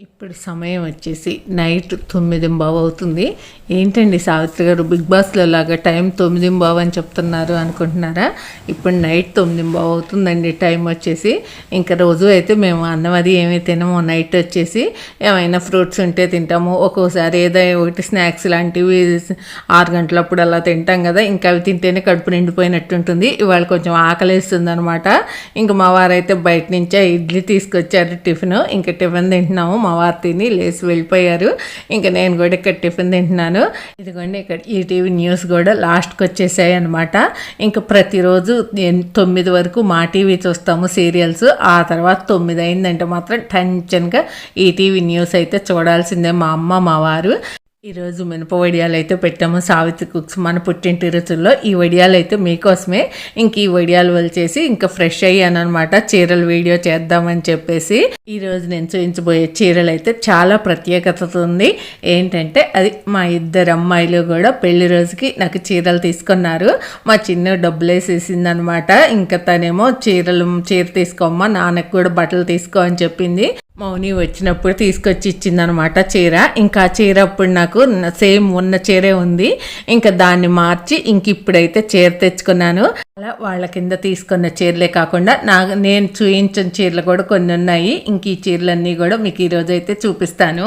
ఇప్పుడు సమయం వచ్చేసి నైట్ తొమ్మిది బావు అవుతుంది. ఏంటండి సావిత్రి గారు బిగ్ బాస్లో లాగా టైం తొమ్మిది బావు అని చెప్తున్నారు అనుకుంటున్నారా? ఇప్పుడు నైట్ తొమ్మిది బావు అవుతుందండి టైం వచ్చేసి. ఇంకా రోజు అయితే మేము అన్నం అది ఏమీ తినము. నైట్ వచ్చేసి ఏమైనా ఫ్రూట్స్ ఉంటే తింటాము. ఒక్కోసారి ఏదో ఒకటి స్నాక్స్ లాంటివి ఆరు గంటలప్పుడు అలా తింటాం కదా. ఇంకా అవి తింటేనే కడుపు నిండిపోయినట్టు ఉంటుంది. ఇవాళ కొంచెం ఆకలిస్తుంది అనమాట ఇంకా మా వారైతే బయట నుంచే ఇడ్లీ తీసుకొచ్చారు టిఫిన్. ఇంకా టిఫిన్ తింటున్నాము. మా వారు తిని లేచి వెళ్ళిపోయారు. ఇంకా నేను కూడా ఇక్కడ టిఫిన్ తింటున్నాను. ఇదిగోండి ఇక్కడ ఈటీవీ న్యూస్ కూడా లాస్ట్కి వచ్చేసాయి అనమాట ఇంకా ప్రతిరోజు తొమ్మిది వరకు మా టీవీ చూస్తాము సీరియల్స్. ఆ తర్వాత తొమ్మిది అయిందంటే మాత్రం టెన్షన్గా ఈటీవీ న్యూస్ అయితే చూడాల్సిందే మా అమ్మ మా వారు. ఈరోజు మినప వడియాలు అయితే పెట్టాము సావిత్రి కుక్స్ మన పుట్టింటి రుచుల్లో. ఈ వడియాలు అయితే మీకోసమే. ఇంక ఈ వడియాలు వలిచేసి ఇంకా ఫ్రెష్ అయ్యాను అనమాట చీరలు వీడియో చేద్దామని చెప్పేసి. ఈరోజు నేను చూపించబోయే చీరలు అయితే చాలా ప్రత్యేకత ఉంది. ఏంటంటే అది మా ఇద్దరు అమ్మాయిలు కూడా పెళ్ళి రోజుకి నాకు చీరలు తీసుకున్నారు. మా చిన్న డబ్బులు వేసేసింది అనమాట ఇంకా తనేమో చీరలు చీర తీసుకోమ్మా నాన్నకు కూడా బట్టలు తీసుకో అని చెప్పింది. మౌని వచ్చినప్పుడు తీసుకొచ్చి ఇచ్చిందనమాట చీర. ఇంకా చీర అప్పుడు నాకు సేమ్ ఉన్న చీరే ఉంది. ఇంకా దాన్ని మార్చి ఇంక ఇప్పుడైతే చీర తెచ్చుకున్నాను. అలా వాళ్ళ కింద తీసుకున్న చీరలే కాకుండా నా నేను చూయించిన చీరలు కూడా కొన్ని ఉన్నాయి. ఇంక ఈ చీరలన్నీ కూడా మీకు ఈరోజు అయితే చూపిస్తాను.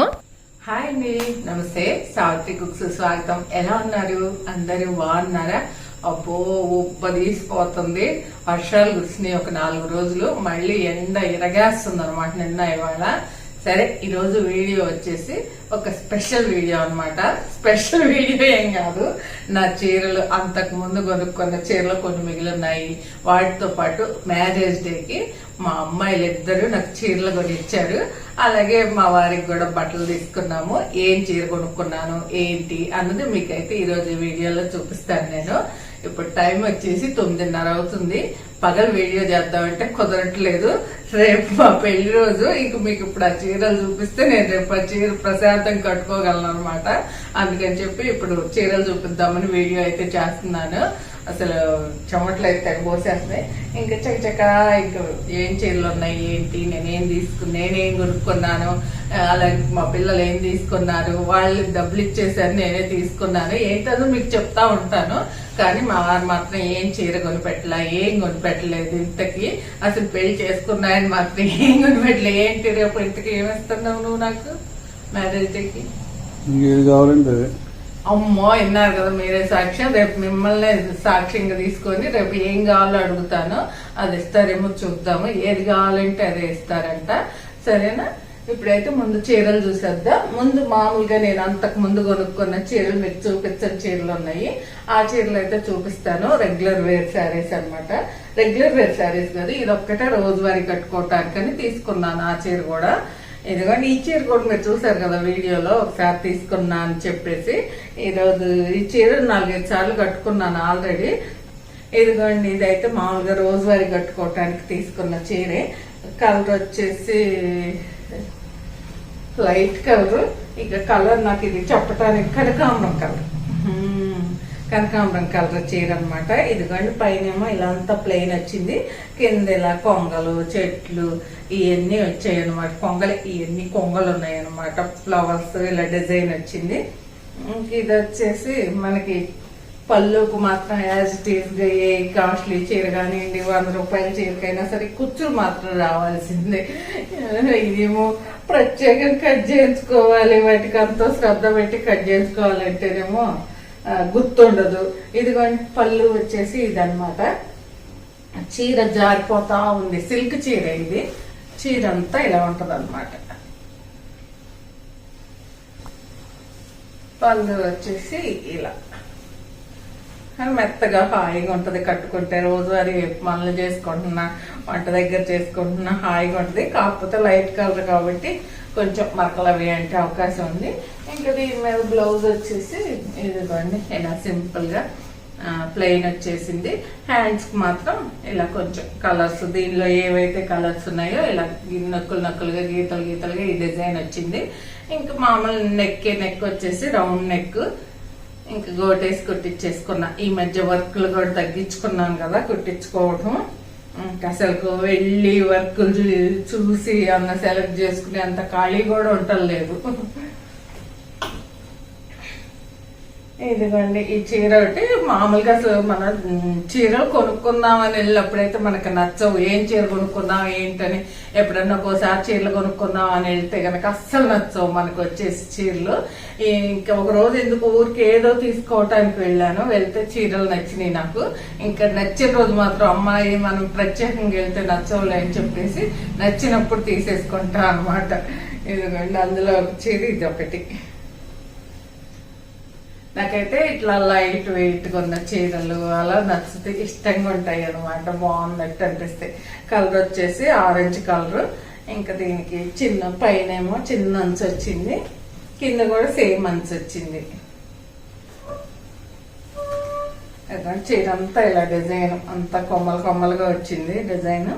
హాయ్ అండి. నమస్తే. సావిత్రి కుక్స్ స్వాగతం. ఎలా ఉన్నారు? అందరూ బాగున్నారా? అబ్బో ఉప్పదీసిపోతుంది వర్షాలు కురిసినాయి ఒక నాలుగు రోజులు. మళ్ళీ ఎండ ఇరగేస్తుంది అనమాట నిన్న ఇవాళ. సరే ఈరోజు వీడియో వచ్చేసి ఒక స్పెషల్ వీడియో అనమాట స్పెషల్ వీడియో ఏం కాదు. నా చీరలు అంతకు ముందు కొనుక్కున్న చీరలు కొన్ని మిగిలిన్నాయి. వాటితో పాటు మ్యారేజ్ డేకి మా అమ్మాయిలు ఇద్దరు నాకు చీరలు కొని ఇచ్చారు అలాగే మా వారికి కూడా బట్టలు తీసుకున్నాము. ఏం చీర కొనుక్కున్నాను ఏంటి అన్నది మీకైతే ఈరోజు వీడియోలో చూపిస్తాను నేను. ఇప్పుడు టైం వచ్చేసి తొమ్మిదిన్నర అవుతుంది. పగలు వీడియో చేద్దామంటే కుదరట్లేదు. రేపు మా పెళ్ళి రోజు. ఇంక మీకు ఇప్పుడు ఆ చీరలు చూపిస్తే నేను రేపు ఆ చీర ప్రశాంతం కట్టుకోగలను అనమాట అందుకని చెప్పి ఇప్పుడు చీరలు చూపిద్దామని వీడియో అయితే చేస్తున్నాను. అసలు చెమట్లు అయితే తెగబోసేస్తున్నాయి ఇంకా చకచక ఇంకా ఏం చీరలు ఉన్నాయి ఏంటి నేనేం తీసుకు నేనేం కొనుక్కున్నాను అలాగే మా పిల్లలు ఏం తీసుకున్నారు వాళ్ళు డబ్బులు ఇచ్చేసారు నేనే తీసుకున్నాను ఏంటో మీకు చెప్తా ఉంటాను. కానీ మా వారు మాత్రం ఏం చీర కొనిపెట్టలే ఏం కొనిపెట్టలేదు ఇంతకి. అసలు పెళ్ళి చేసుకున్నాయని మాత్రం ఏం కొనిపెట్టలే. ఏంటి రేపు ఇంతకి ఏమిస్తున్నావు నువ్వు నాకు? మ్యారేజ్కి కావాలంటే అమ్మో విన్నారు కదా మీరే సాక్ష్యం రేపు మిమ్మల్ని సాక్ష్యంగా తీసుకొని రేపు ఏం కావాలో అడుగుతాను అది ఇస్తారేమో చూద్దాము. ఏది కావాలంటే అదే ఇస్తారంట. సరేనా? ఇప్పుడైతే ముందు చీరలు చూసేద్దాం. ముందు మామూలుగా నేను అంతకు ముందు కొనుక్కున్న చీరలు మీకు చూపించని చీరలు ఉన్నాయి. ఆ చీరలు అయితే చూపిస్తాను. రెగ్యులర్ వేర్ శారీస్ అన్నమాట. రెగ్యులర్ వేర్ శారీస్ కాదు ఇది ఒక్కటే రోజువారీ కట్టుకోవటానికని తీసుకున్నాను ఆ చీర కూడా. ఇదిగోండి ఈ చీర కూడా మీరు చూసారు కదా వీడియోలో ఒకసారి తీసుకున్నా అని చెప్పేసి. ఈరోజు ఈ చీర నాలుగైదు సార్లు కట్టుకున్నాను ఆల్రెడీ. ఇదిగోండి ఇదైతే మామూలుగా రోజువారీ కట్టుకోవటానికి తీసుకున్న చీరే. కలర్ వచ్చేసి లైట్ కలర్. ఇక కలర్ నాకు ఇది చెప్పటానికి కనకాంబరం కలర్. కనకాంబరం కలర్ చీర అనమాట ఇదిగోండి పైనేమో ఇలా అంతా ప్లెయిన్ వచ్చింది. కింద ఇలా కొంగలు చెట్లు ఇవన్నీ వచ్చాయి అనమాట కొంగలు ఇవన్నీ కొంగలు ఉన్నాయి అనమాట ఫ్లవర్స్ ఇలా డిజైన్ వచ్చింది. ఇది వచ్చేసి మనకి పళ్ళుకు మాత్రం యాజ్ ఇట్గా ఏ కాస్ట్లీ చీర కానివ్వండి వంద రూపాయల చీరకైనా సరే కుచ్చులు మాత్రం రావాల్సిందే. ఇదేమో ప్రత్యేకంగా కట్ చేయించుకోవాలి వాటికి అంతా శ్రద్ధ పెట్టి కట్ చేయించుకోవాలంటేనేమో గుర్తుండదు. ఇదిగోండి పళ్ళు వచ్చేసి ఇదన్నమాట. చీర జారిపోతా ఉంది. సిల్క్ చీర ఇది. చీర అంతా ఇలా ఉంటది అనమాట పళ్ళు వచ్చేసి ఇలా. మెత్తగా హాయిగా ఉంటది. కట్టుకుంటే రోజువారీ పనులు చేసుకుంటున్నా వంట దగ్గర చేసుకుంటున్నా హాయిగా ఉంటుంది. కాకపోతే లైట్ కలర్ కాబట్టి కొంచెం మరకలు అవి అంటే అవకాశం ఉంది. ఇంకా దీని మీద బ్లౌజ్ వచ్చేసి ఇదిగోండి ఇలా సింపుల్గా ప్లెయిన్ వచ్చేసింది. హ్యాండ్స్కి మాత్రం ఇలా కొంచెం కలర్స్ దీనిలో ఏవైతే కలర్స్ ఉన్నాయో ఇలా నక్కులు నక్కులుగా గీతలు గీతలుగా ఈ డిజైన్ వచ్చింది. ఇంకా మామూలు నెక్ నెక్ వచ్చేసి రౌండ్ నెక్ ఇంకా గోటేసి కుట్టించేసుకున్నా ఈ మధ్య వర్క్లు కూడా తగ్గించుకున్నాను కదా కుట్టించుకోవటం. ఇంకా అసలు వెళ్ళి వర్కులు చూ- చూసి అన్న సెలెక్ట్ చేసుకునే అంత ఖాళీ కూడా ఉండలేదు ఇదిగోండి ఈ చీర ఒకటి. మామూలుగా అసలు మన చీరలు కొనుక్కుందామని వెళ్ళినప్పుడైతే మనకు నచ్చవు. ఏం చీర కొనుక్కుందాం ఏంటని ఎప్పుడన్నా ఒకసారి చీరలు కొనుక్కుందాం అని వెళ్తే కనుక అస్సలు నచ్చవు మనకు వచ్చేసి చీరలు. ఇంకా ఒక రోజు ఎందుకు ఊరికి ఏదో తీసుకోవటానికి వెళ్ళాను. వెళ్తే చీరలు నచ్చినాయి నాకు. ఇంకా నచ్చిన రోజు మాత్రం అమ్మాయి మనం ప్రత్యేకంగా వెళ్తే నచ్చవులే అని చెప్పేసి నచ్చినప్పుడు తీసేసుకుంటా అనమాట ఇదిగోండి అందులో చీర ఇది ఒకటి. నాకైతే ఇట్లా లైట్ వెయిట్ ఉన్న చీరలు అలా నచ్చితే ఇష్టంగా ఉంటాయి అనమాట బాగున్నట్టు అనిపిస్తాయి. కలర్ వచ్చేసి ఆరెంజ్ కలర్ ఇంకా దీనికి చిన్న పైన ఏమో చిన్న అంచు వచ్చింది. కింద కూడా సేమ్ అంచు వచ్చింది. చీర అంతా ఇలా డిజైన్ అంతా కొమ్మలు కొమ్మలుగా వచ్చింది డిజైన్.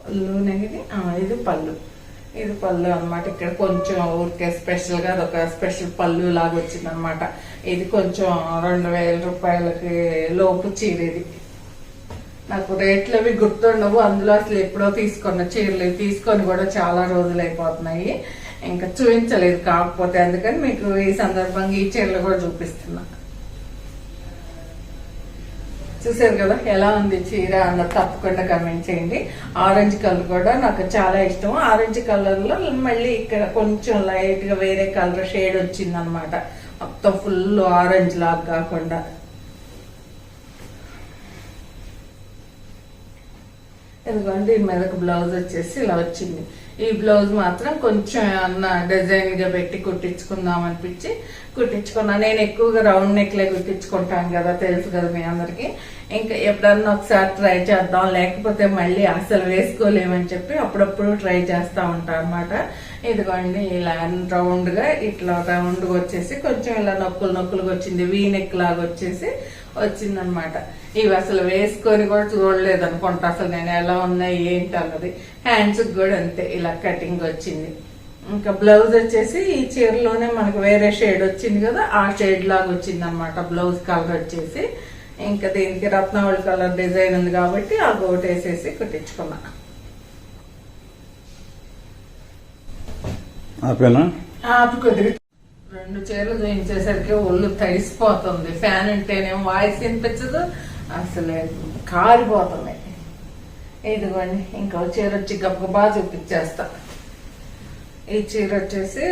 పళ్ళు అనేది ఆ, ఇది పళ్ళు. ఇది పళ్ళు అన్నమాట. ఇక్కడ కొంచెం ఊరికే స్పెషల్గా అదొక స్పెషల్ పళ్ళు లాగా వచ్చింది అనమాట ఇది కొంచెం రెండు వేల రూపాయలకి లోపు చీర ఇది. నాకు రేట్లు అవి గుర్తుండవు. అందులో అసలు ఎప్పుడో తీసుకున్న చీరలు తీసుకొని కూడా చాలా రోజులు అయిపోతున్నాయి. ఇంకా చూపించలేదు. కాకపోతే అందుకని మీకు ఈ సందర్భంగా ఈ చీరలు కూడా చూపిస్తున్నాను చూసారు కదా ఎలా ఉంది చీర అన్న తప్పకుండా కమెంట్ చేయండి. ఆరెంజ్ కలర్ కూడా నాకు చాలా ఇష్టం. ఆరెంజ్ కలర్లో మళ్ళీ ఇక్కడ కొంచెం లైట్గా వేరే కలర్ షేడ్ వచ్చింది అనమాట మొత్తం ఫుల్ ఆరెంజ్ లాగా కాకుండా. ఎందుకంటే ఈ మీదకు బ్లౌజ్ వచ్చేసి ఇలా వచ్చింది. ఈ బ్లౌజ్ మాత్రం కొంచెం అన్న డిజైన్గా పెట్టి కుట్టించుకుందాం అనిపించి కుట్టించుకున్నా. నేను ఎక్కువగా రౌండ్ నెక్లే కుట్టించుకుంటాను కదా తెలుసు కదా మీ అందరికి. ఇంకా ఎప్పుడన్నా ఒకసారి ట్రై చేద్దాం లేకపోతే మళ్ళీ అసలు వేసుకోలేమని చెప్పి అప్పుడప్పుడు ట్రై చేస్తా ఉంటాను అనమాట ఇదిగోండి ఇలా రౌండ్గా ఇట్లా రౌండ్గా వచ్చేసి కొంచెం ఇలా నొక్కులు నొక్కులుగా వచ్చింది. వీ నెక్ లాగా వచ్చేసి వచ్చిందనమాట. ఇవి అసలు వేసుకొని కూడా చూడలేదు అనుకుంటా అసలు నేను ఎలా ఉన్నాయి ఏంటి అన్నది. హ్యాండ్స్ కూడా అంతే ఇలా కటింగ్ వచ్చింది. ఇంకా బ్లౌజ్ వచ్చేసి ఈ చీరలోనే మనకు వేరే షేడ్ వచ్చింది కదా ఆ షేడ్ లాగా వచ్చింది అనమాట బ్లౌజ్ కలర్ వచ్చేసి. ఇంకా దీనికి రత్నావళి కలర్ డిజైన్ ఉంది కాబట్టి ఆ గోట్ వేసేసి కుట్టించుకున్నా. ఆపేనా? ఆపు రెండు చీరలు చూపించేసరికి ఒళ్ళు తడిసిపోతుంది. ఫ్యాన్ ఉంటేనేమో వాయిస్ వినిపించదు. అసలు కారిపోతున్నాయి ఇదిగోండి ఇంకో చీర వచ్చి గబగబా చూపించేస్తా. ఈ చీర వచ్చేసి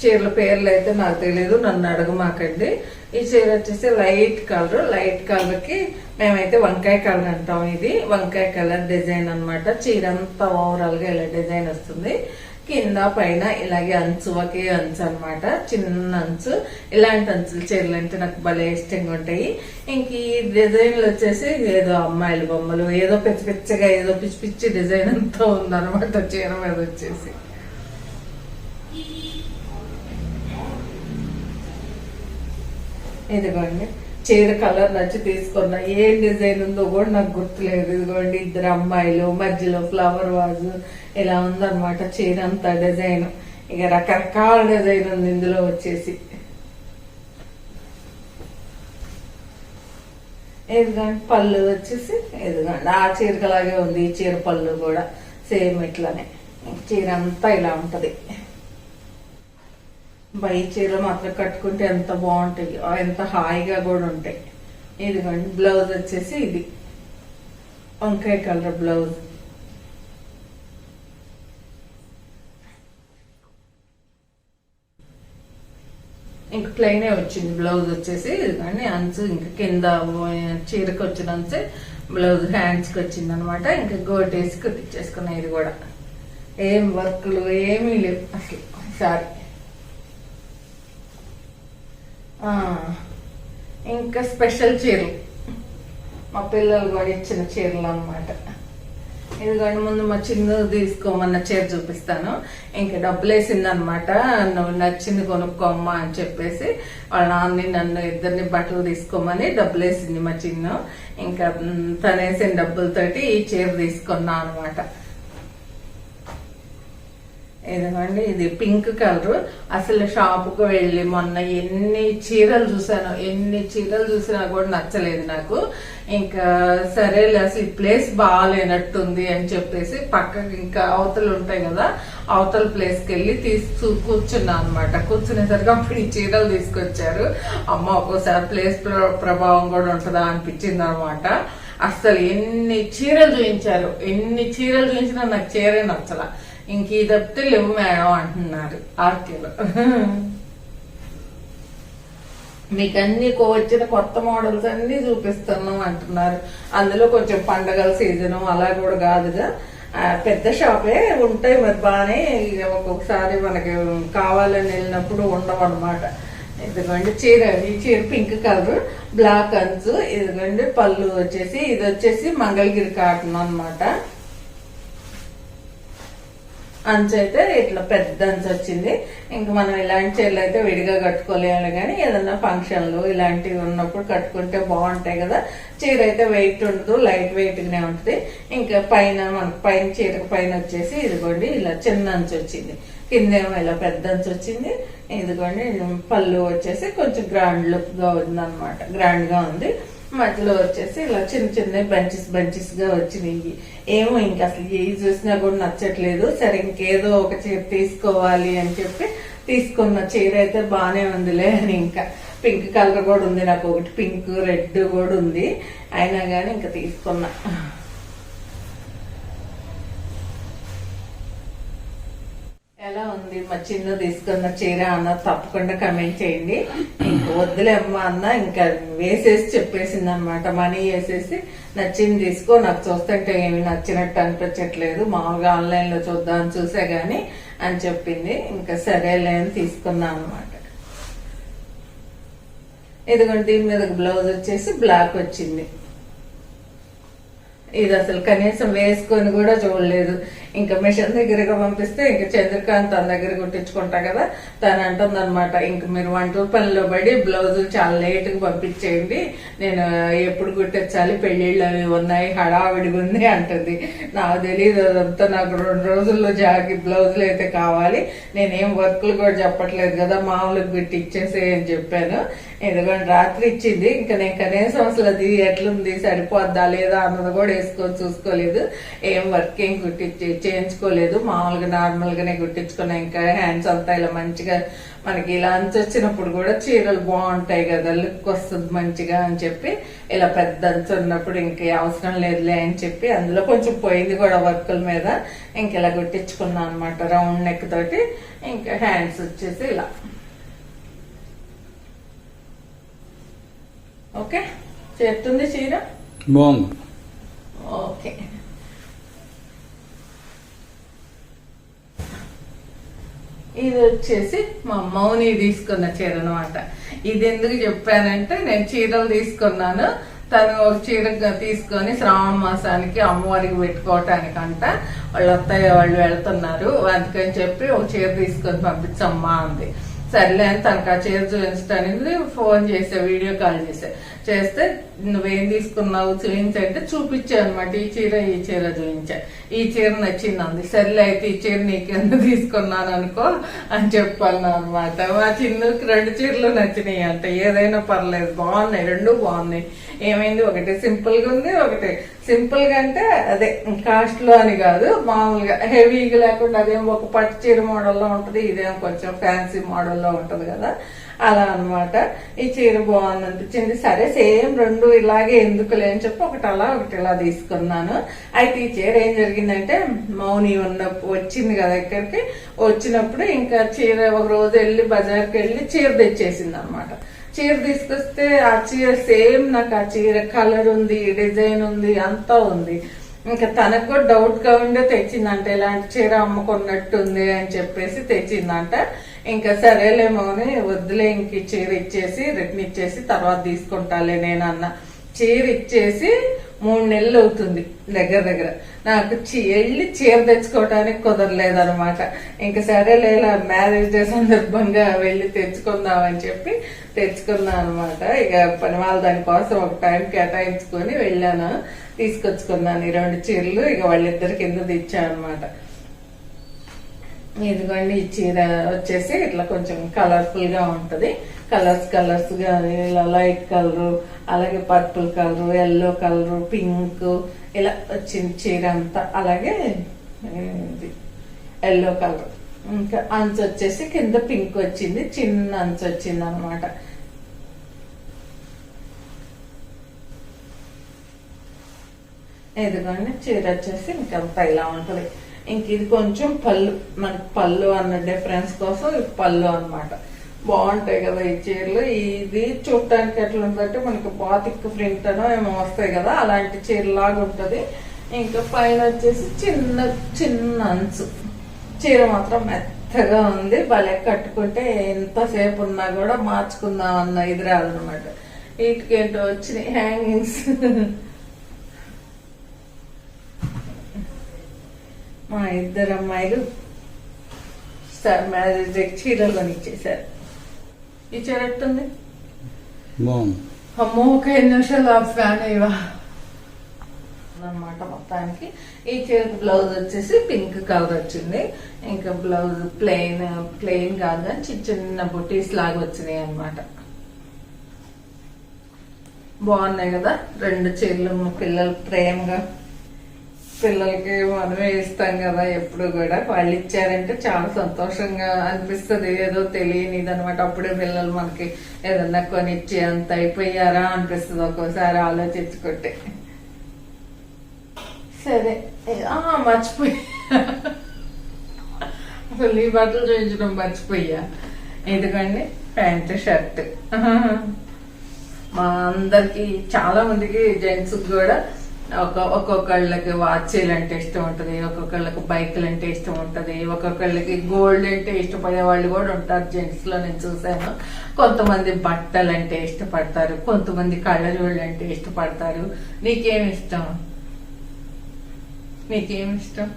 చీరల పేర్లు అయితే నాకు తెలియదు నన్ను అడగమాకండి. ఈ చీర వచ్చేసి లైట్ కలర్. లైట్ కలర్కి మేమైతే వంకాయ కలర్ అంటాం ఇది. వంకాయ కలర్ డిజైన్ అన్నమాట. చీర అంతా ఓవరాల్గా ఇలా డిజైన్ వస్తుంది. కింద పైన ఇలాగే అంచు ఒకే అంచు అన్నమాట. చిన్న అంచు. ఇలాంటి అంచులు చీరలు అంటే నాకు భలే ఇష్టంగా ఉంటాయి. ఇంక ఈ డిజైన్లు వచ్చేసి ఏదో అమ్మాయిల బొమ్మలు ఏదో పిచ్చి పిచ్చిగా ఏదో పిచ్చి పిచ్చి డిజైన్ అంతా ఉందన్నమాట చీర మీద వచ్చేసి. ఇదిగోండి. చీర కలర్ నచ్చి తీసుకున్నా ఏ డిజైన్ ఉందో కూడా నాకు గుర్తులేదు. ఇదిగోండి ఇద్దరు అమ్మాయిలు మధ్యలో ఫ్లవర్ వాజ్ ఇలా ఉందన్నమాట చీర అంతా డిజైన్. ఇక రకరకాల డిజైన్ ఉంది ఇందులో వచ్చేసి. ఎదుగండి పళ్ళు వచ్చేసి ఎదుగండి ఆ చీరకలాగే ఉంది ఈ చీర పళ్ళు కూడా సేమ్ ఇట్లానే. చీర అంతా ఇలా ఉంటది. బై చీరలు మాత్రం కట్టుకుంటే ఎంత బాగుంటాయి ఎంత హాయిగా కూడా ఉంటాయి. ఇదిగోండి బ్లౌజ్ వచ్చేసి ఇది. వంకాయ కలర్ బ్లౌజ్. ఇంక ప్లెయినే వచ్చింది. బ్లౌజ్ వచ్చేసి కానీ అంచు ఇంకా కింద చీరకు వచ్చిన అంచు బ్లౌజ్ హ్యాండ్స్కి వచ్చింది అనమాట ఇంకా గోటేసి కుట్టించేసుకున్నా ఇది కూడా. ఏం వర్క్లు ఏమీ లేవు అసలు. సారీ ఇంకా స్పెషల్ చీరలు. మా పిల్లలు కూడా ఇచ్చిన చీరలు అన్నమాట. ఎందుకంటే ముందు మా చిన్నది తీసుకోమన్న చీర చూపిస్తాను. ఇంకా డబ్బులు వేసింది అనమాట నువ్వు నచ్చింది కొనుక్కోమ్మా అని చెప్పేసి వాళ్ళ నాన్నని నన్ను ఇద్దరిని బట్టలు తీసుకోమని డబ్బులు వేసింది మా చిన్న. ఇంకా తనేసిన డబ్బులతోటి ఈ చీర తీసుకున్నా అనమాట ఇదిగోండి ఇది పింక్ కలర్. అసలు షాపుకు వెళ్ళి మొన్న ఎన్ని చీరలు చూసాను ఎన్ని చీరలు చూసినా కూడా నచ్చలేదు నాకు. ఇంకా సరేలే అసలు ఈ ప్లేస్ బాగాలేనట్టుంది అని చెప్పేసి పక్కకి ఇంకా అవతలు ఉంటాయి కదా అవతల ప్లేస్కి వెళ్ళి తీసు కూర్చున్నా అనమాట కూర్చునేసరికి అప్పుడు ఈ చీరలు తీసుకొచ్చారు. అమ్మ ఒక్కోసారి ప్లేస్ ప్ర- ప్రభావం కూడా ఉంటుందా అనిపించింది అనమాట అసలు ఎన్ని చీరలు చూపించారు ఎన్ని చీరలు చూపించినా నాకు చీరే నచ్చల. ఇంక ఇది తప్పితే లేవు మేడం అంటున్నారు. ఆర్కేలో. మీకు అన్ని కో- వచ్చిన కొత్త మోడల్స్ అన్ని చూపిస్తున్నాం అంటున్నారు. అందులో కొంచెం పండగల సీజను అలా కూడా కాదుగా. పెద్ద షాపే ఉంటాయి మరి బాగానే ఒక్కొక్కసారి మనకి కావాలని వెళ్ళినప్పుడు ఉండవు అనమాట ఇదిగోండి చీర ఈ చీర పింక్ కలర్ బ్లాక్ అంచు ఇదిగోండి పళ్ళు వచ్చేసి ఇది వచ్చేసి మంగళగిరి కాటన్ అనమాట అంచు అయితే ఇట్లా పెద్ద అంచు వచ్చింది. ఇంకా మనం ఇలాంటి చీరలు అయితే విడిగా కట్టుకోలేము కానీ ఏదన్నా ఫంక్షన్లు ఇలాంటివి ఉన్నప్పుడు కట్టుకుంటే బాగుంటాయి కదా. చీర అయితే వెయిట్ ఉండదు లైట్ వెయిట్గానే ఉంటుంది. ఇంకా పైన మనకు పైన చీరకు పైన వచ్చేసి ఇదిగోండి ఇలా చిన్న అంచు వచ్చింది. కిందేమో ఇలా పెద్ద అంచు వచ్చింది. ఇదిగోండి పళ్ళు వచ్చేసి కొంచెం గ్రాండ్ లుక్గా ఉంది అనమాట గ్రాండ్గా ఉంది. మధ్యలో వచ్చేసి ఇలా చిన్న చిన్న బంచెస్ బంచెస్గా వచ్చినాయి. ఏమో ఇంకా అసలు ఏ చూసినా కూడా నచ్చట్లేదు. సరే ఇంకేదో ఒక చీర తీసుకోవాలి అని చెప్పి తీసుకున్న చీర అయితే బాగానే ఉందిలే అని ఇంకా పింక్ కలర్ కూడా ఉంది. నాకు ఒకటి పింక్ రెడ్ కూడా ఉంది. అయినా కానీ ఇంకా తీసుకున్నా ఎలా ఉంది మా చిన్న తీసుకున్న చీర అన్న తప్పకుండా కమెంట్ చేయండి. ఇంక వద్దులే అమ్మ అన్న ఇంకా వేసేసి చెప్పేసింది అనమాట మనీ వేసేసి నచ్చింది తీసుకో నాకు చూస్తుంటే ఏమి నచ్చినట్టు అనిపించట్లేదు. మామూలుగా ఆన్లైన్లో చూద్దాం చూసే గాని అని చెప్పింది. ఇంకా సరేలే అని తీసుకున్నా అనమాట ఇదిగోండి దీని మీద బ్లౌజ్ వచ్చేసి బ్లాక్ వచ్చింది. ఇది అసలు కనీసం వేసుకొని కూడా చూడలేదు. ఇంకా మిషన్ దగ్గరగా పంపిస్తే ఇంకా చంద్రకాంత్ తన దగ్గర కుట్టించుకుంటా కదా తను అంటుంది అనమాట ఇంక మీరు వంట పనిలో పడి బ్లౌజులు చాలా లేట్గా పంపించేయండి. నేను ఎప్పుడు కుట్టించాలి పెళ్ళిళ్ళు అవి ఉన్నాయి హడావిడిగా ఉంది అంటుంది. నాకు తెలియదు అదంతా నాకు రెండు రోజుల్లో జాకి బ్లౌజులు అయితే కావాలి. నేనేం వర్క్లు కూడా చెప్పట్లేదు కదా మామూలుగా పెట్టి ఇచ్చేసే అని చెప్పాను. ఎందుకంటే రాత్రి ఇచ్చింది. ఇంకా నేను కనీసం అసలు అది ఎట్లుంది సరిపోద్దా లేదా అన్నది కూడా వేసుకొని చూసుకోలేదు. ఏం వర్క్ ఏం కుట్టించి చేయించుకోలేదు. మామూలుగా నార్మల్ గానే కుట్టించుకున్నా ఇంకా హ్యాండ్స్ అంతా ఇలా మంచిగా మనకి ఇలా అంచు వచ్చినప్పుడు కూడా చీరలు బాగుంటాయి కదా లుక్ వస్తుంది మంచిగా అని చెప్పి ఇలా పెద్ద అంచు ఉన్నప్పుడు ఇంక అవసరం లేదులే అని చెప్పి అందులో కొంచెం పోయింది కూడా వర్కుల మీద. ఇంక ఇలా కుట్టించుకున్నాను అనమాట రౌండ్ నెక్ తోటి. ఇంకా హ్యాండ్స్ వచ్చేసి ఇలా. ఓకే? చేస్తుంది చీర? బాగుంది. ఓకే. ఇది వచ్చేసి మా మౌని తీసుకున్న చీర అనమాట ఇది ఎందుకు చెప్పానంటే నేను చీరలు తీసుకున్నాను. తను ఒక చీర తీసుకొని శ్రావణ మాసానికి అమ్మవారికి పెట్టుకోవటానికంట. వాళ్ళ అత్తయ్య వాళ్ళు వెళ్తున్నారు. అందుకని చెప్పి ఒక చీర తీసుకొని పంపించమ్మా అంది. సర్లే అని తనకు చీర చూపించడానికి ఫోన్ చేసా వీడియో కాల్ చేసా. చేస్తే నువ్వేం తీసుకున్నావు? చూపించంటే చూపించా అనమాట ఈ చీర ఈ చీర చూపించా. ఈ చీర నచ్చింది సర్లే అయితే ఈ చీర నీకెందుకు తీసుకున్నాను అనుకో అని చెప్పాను అనమాట మా చిన్నకి రెండు చీరలు నచ్చినాయి అంట. ఏదైనా పర్లేదు బాగున్నాయి రెండు బాగున్నాయి. ఏమైంది? ఒకటి సింపుల్గా ఉంది ఒకటి సింపుల్గా అంటే అదే కాస్ట్లో అని కాదు మామూలుగా హెవీగా లేకుండా అదేం ఒక పట్టు చీర మోడల్లో ఉంటది ఇదేం కొంచెం ఫ్యాన్సీ మోడల్లో ఉంటది కదా. అలా అనమాట ఈ చీర బాగుంది అనిపించింది సరే సేమ్ రెండు ఇలాగే ఎందుకులే అని చెప్పి ఒకటి అలా ఒకటి ఇలా తీసుకున్నాను. అయితే ఈ చీర ఏం జరిగిందంటే మౌని ఉన్నప్పుడు వచ్చింది కదా ఇక్కడికి. వచ్చినప్పుడు ఇంకా చీర ఒక రోజు వెళ్ళి బజార్కి వెళ్ళి చీర తెచ్చేసింది అనమాట చీర తీసుకొస్తే ఆ చీర సేమ్ నాకు ఆ చీర కలర్ ఉంది డిజైన్ ఉంది అంతా ఉంది. ఇంకా తనకు కూడా డౌట్ ఉండే తెచ్చిందంట ఇలాంటి చీర అమ్ముకున్నట్టుంది అని చెప్పేసి తెచ్చిందంట. ఇంకా సరేలేమో అని వద్దులే ఇంక చీర ఇచ్చేసి రిటర్న్ ఇచ్చేసి తర్వాత తీసుకుంటాలే నేను అన్న చీర ఇచ్చేసి మూడు నెలలు అవుతుంది దగ్గర దగ్గర. నాకు చీ- వెళ్ళి చీర తెచ్చుకోవడానికి కుదరలేదనమాట ఇంకా సరేలే ఇలా మ్యారేజ్ సందర్భంగా వెళ్ళి తెచ్చుకుందామని చెప్పి తెచ్చుకున్నాను అనమాట ఇక పని వాళ్ళ దానికోసం ఒక టైం కేటాయించుకొని వెళ్ళాను. తీసుకొచ్చుకున్నాను. ఈ రెండు చీరలు ఇక వాళ్ళిద్దరి కింద తెచ్చాను అనమాట ఇదిగోండి ఈ చీర వచ్చేసి ఇట్లా కొంచెం కలర్ఫుల్గా ఉంటది. కలర్స్ కలర్స్గా ఇలా లైట్ కలర్ అలాగే purple colour yellow colour pink ఇలా వచ్చింది చీర అంతా. అలాగే ఇది ఎల్లో కలర్ ఇంకా అంచు వచ్చేసి కింద పింక్ వచ్చింది చిన్న అంచు వచ్చింది అనమాట ఇదిగోండి చీర వచ్చేసి ఇంకంతా ఇలా ఉంటది. ఇంక ఇది కొంచెం పళ్ళు మనకి పళ్ళు అన్న డిఫరెన్స్ కోసం ఇది పళ్ళు అన్నమాట. బాగుంటాయి కదా ఈ చీరలు. ఇది చూడటానికి ఎట్లా ఉందంటే మనకి బాతిక్ ప్రింట్ అనో ఏమో వస్తాయి కదా అలాంటి చీరలాగా ఉంటది. ఇంకా పైన వచ్చేసి చిన్న చిన్న అంచు. చీర మాత్రం మెత్తగా ఉంది. భలే కట్టుకుంటే ఎంతసేపు ఉన్నా కూడా మార్చుకుందాం అన్న ఇది రాదనమాట వీటికేంటో వచ్చినాయి హ్యాంగింగ్స్ మా ఇద్దరు అమ్మాయిలు స్టార్ మ్యారేజ్ చీరలు కొనిచ్చేసారు ఈ చీర ఎట్టుంది? బాగుంది. అమ్మో ఒక ఐదు నిమిషాలు ఆ ఫ్యాన్ ఇవా అనమాట మొత్తానికి. ఈ చీర బ్లౌజ్ వచ్చేసి పింక్ కలర్ వచ్చింది. ఇంకా బ్లౌజ్ ప్లెయిన్ ప్లెయిన్ కాదు కానీ చిన్న చిన్న బుటీస్ లాగా వచ్చినాయి అన్నమాట. బాగున్నాయి కదా? రెండు చీరలు మా పిల్లలు ప్రేమగా పిల్లలకి మనమే ఇస్తాం కదా ఎప్పుడు కూడా. వాళ్ళు ఇచ్చారంటే చాలా సంతోషంగా అనిపిస్తుంది. ఏదో తెలియనిది అనమాట అప్పుడే పిల్లలు మనకి ఏదన్నా కొనిచ్చి అంత అయిపోయారా అనిపిస్తుంది ఒక్కోసారి ఆలోచించుకుంటే. సరే. ఆ మర్చిపోయా. అసలు ఈ బట్టలు చూపించడం మర్చిపోయా. ఎందుకండి ప్యాంట్ షర్ట్. మా అందరికి చాలా మందికి జెంట్స్ కూడా ఒక ఒక్కొక్కళ్ళకి వాచీలు అంటే ఇష్టం ఉంటది ఒక్కొక్కళ్ళకి బైకులు అంటే ఇష్టం ఉంటది ఒక్కొక్కళ్ళకి గోల్డ్ అంటే ఇష్టపడే వాళ్ళు కూడా ఉంటారు. జెంట్స్లో నేను చూసాను కొంతమంది బట్టలు అంటే ఇష్టపడతారు కొంతమంది కళ్ళజోళ్ళు అంటే ఇష్టపడతారు. నీకేమి ఇష్టం? నీకేమి ఇష్టం?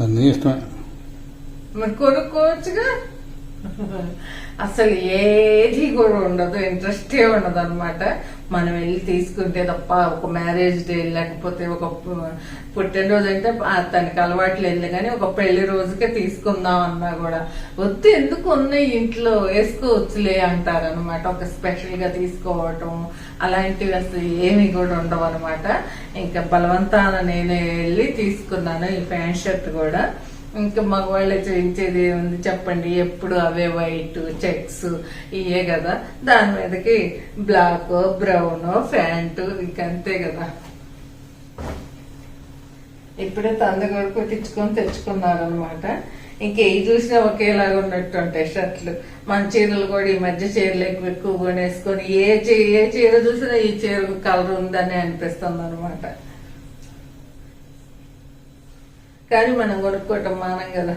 అన్నీ ఇష్టమే. మరి కొనుక్కోవచ్చుగా? అసలు ఏది కూడా ఉండదు ఇంట్రెస్టే ఉండదు అనమాట మనం వెళ్ళి తీసుకుంటే తప్ప ఒక మ్యారేజ్ డే లేకపోతే ఒక పుట్టినరోజు అంటే తనకి అలవాటు లేదు. కానీ ఒక పెళ్ళి రోజుకే తీసుకుందాం అన్నా కూడా వద్దు ఎందుకు ఉన్నాయి ఇంట్లో? వేసుకోవచ్చులే అంటారు అనమాట ఒక స్పెషల్గా తీసుకోవటం అలాంటివి అసలు ఏమి కూడా ఉండవు అనమాట ఇంకా బలవంతాన నేనే వెళ్ళి తీసుకున్నాను ఈ ప్యాంట్ షర్ట్ కూడా. ఇంకా మగవాళ్ళే చూపించేది ఏముంది చెప్పండి ఎప్పుడు అవే వైట్ చెక్స్ ఇవే కదా. దాని మీదకి బ్లాక్ బ్రౌన్ ప్యాంటు ఇంకంతే అంతే కదా. ఇప్పుడే తంద కూడా కుట్టించుకొని తెచ్చుకున్నారు అనమాట ఇంకే చూసినా ఒకేలాగా ఉన్నట్టు ఉంటాయి షర్ట్లు. మన చీరలు కూడా ఈ మధ్య చీరలు ఎక్కువ ఎక్కువ కొనేసుకొని ఏ చీ- ఏ చీర చూసినా ఈ చీర కలర్ ఉందని అనిపిస్తుంది అనమాట కానీ మనం కొనుక్కోవటం మానం కదా.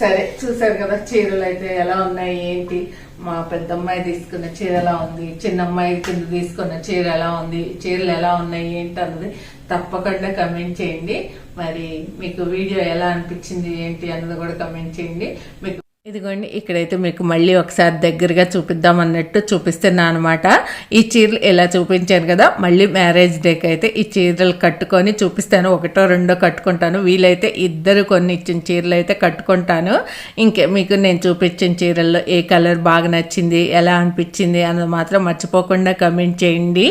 సరే చూసారు కదా చీరలు అయితే ఎలా ఉన్నాయి ఏంటి? మా పెద్ద అమ్మాయి తీసుకున్న చీర ఎలా ఉంది? చిన్న అమ్మాయి కింద తీసుకున్న చీర ఎలా ఉంది? చీరలు ఎలా ఉన్నాయి ఏంటి అన్నది తప్పకుండా కమెంట్ చేయండి. మరి మీకు వీడియో ఎలా అనిపించింది ఏంటి అన్నది కూడా కమెంట్ చేయండి. మీకు ఇదిగోండి ఇక్కడైతే మీకు మళ్ళీ ఒకసారి దగ్గరగా చూపిద్దాం అన్నట్టు చూపిస్తున్నా అనమాట ఈ చీరలు ఇలా చూపించాను కదా మళ్ళీ మ్యారేజ్ డేకి అయితే ఈ చీరలు కట్టుకొని చూపిస్తాను. ఒకటో రెండో కట్టుకుంటాను. వీలైతే ఇద్దరు కొన్ని ఇచ్చిన చీరలు అయితే కట్టుకుంటాను. ఇంకే మీకు నేను చూపించిన చీరల్లో ఏ కలర్ బాగా నచ్చింది ఎలా అనిపించింది అన్నది మాత్రం మర్చిపోకుండా కమెంట్ చేయండి.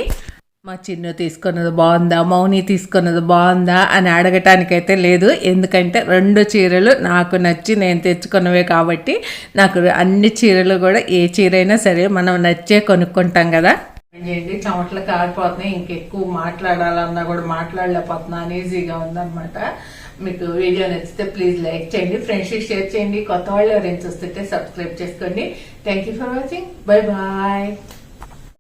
మా చిన్ను తీసుకున్నది బాగుందా? మౌని తీసుకున్నది బాగుందా? అని అడగటానికైతే లేదు. ఎందుకంటే రెండు చీరలు నాకు నచ్చి నేను తెచ్చుకున్నవే కాబట్టి నాకు అన్ని చీరలు కూడా ఏ చీర అయినా సరే మనం నచ్చే కొనుక్కుంటాం కదా. చేయండి చెమటలు కారిపోతున్నాయి. ఇంకెక్కువ మాట్లాడాలన్నా కూడా మాట్లాడలేకపోతున్నా. ఈజీగా ఉందన్నమాట. మీకు వీడియో నచ్చితే ప్లీజ్ లైక్ చేయండి. ఫ్రెండ్స్కి షేర్ చేయండి. కొత్త వాళ్ళు ఎవరైనా చూస్తుంటే సబ్స్క్రైబ్ చేసుకోండి. Thank you for watching bye bye